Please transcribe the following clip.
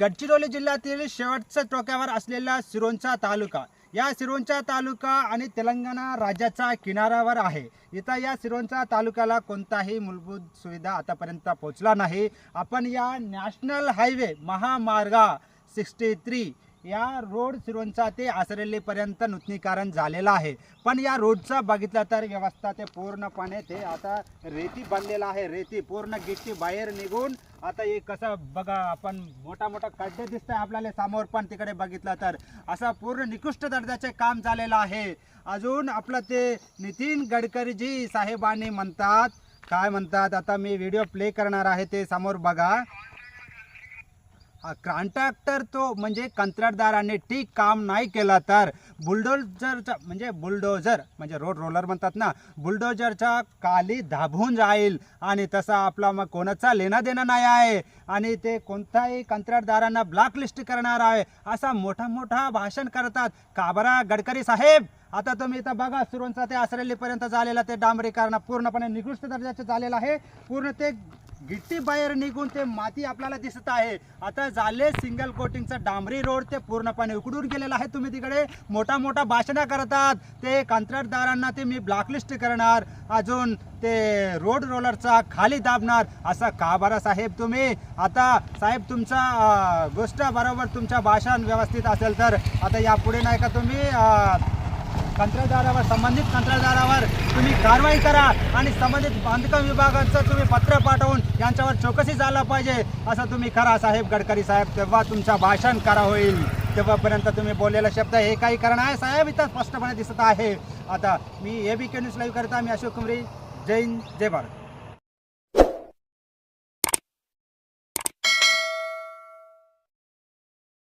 गडचिरोली जिल्ह्यातील शेवटच्या टोक्यावर असलेला सिरोंचा तालुका. या सिरोंचा तालुका आणि तेलंगणा राज्याच्या किनाऱ्यावर आहे. इथं या सिरोंचा तालुक्याला कोणताही मूलभूत सुविधा आतापर्यंत पोहोचला नाही. आपण या नॅशनल हायवे महामार्गा सिक्स्टी थ्री या रोड सिरोंचा ते आसरेलीपर्यंत नूतनीकरण झालेलं आहे. पण या रोडचा बघितलं तर व्यवस्था ते पूर्णपणे ते आता रेती बनलेलं आहे. रेती पूर्ण गिट्टी बाहेर निघून आता हे कसं बघा आपण मोठा मोठा खड्डे दिसत आहे आपल्याला समोर पण तिकडे बघितलं तर असं पूर्ण निकृष्ट दर्जाचे काम झालेलं आहे. अजून आपलं ते नितीन गडकरीजी साहेबांनी म्हणतात काय म्हणतात आता मी व्हिडिओ प्ले करणार आहे ते समोर बघा. कॉन्ट्रॅक्टर तो म्हणजे कंत्राटदाराने ठीक काम नाही केलं तर बुलडोजरचा म्हणजे बुलडोजर म्हणजे रोड रोलर म्हणतात ना बुलडोजरच्या काली दाबून जाईल आणि तसा आपला मग कोणाचा लेणं देणं नाही आहे आणि ते कोणताही कंत्राटदारांना ब्लॅकलिस्ट करणार आहे असा मोठा मोठा भाषण करतात. काबरा गडकरी साहेब? आता तुम्ही इथं बघा सुरवंचा ते आसरेलीपर्यंत झालेला ते डांबरीकरण पूर्णपणे निकृष्ट दर्जाचं झालेलं आहे. पूर्ण ते गिट्टी बाहेर निघून ते माती आपल्याला दिसत आहे. आता झाले सिंगल कोटिंगचं डांबरी रोड ते पूर्णपणे उकडून गेलेलं आहे तुम्ही तिकडे. मोठा मोठा भाषणं करतात. ते कंत्राटदारांना ते मी ब्लॅकलिस्ट करणार. अजून ते रोड रोलरचा खाली दाबणार. असं का बरं साहेब तुम्ही. आता साहेब तुमचा गोष्ट बरोबर तुमच्या भाषण व्यवस्थित असेल तर. आता यापुढे नाही का तुम्ही कंत्राटदारावर संबंधित कंत्राटदारावर तुम्ही कारवाई करा आणि संबंधित बांधकाम विभागाचं तुम्ही पत्र पाठवून यांच्यावर चौकशी झाला पाहिजे असं तुम्ही करा साहेब गडकरी साहेब. तेव्हा तुमच्या भाषण करा होईल. तेव्हापर्यंत तुम्ही बोललेला शब्द हे काही करणं आहे साहेब? इथं स्पष्टपणे दिसत आहे. आता मी A B K news live करता मी अशोक कुमरी जैन जय भारत.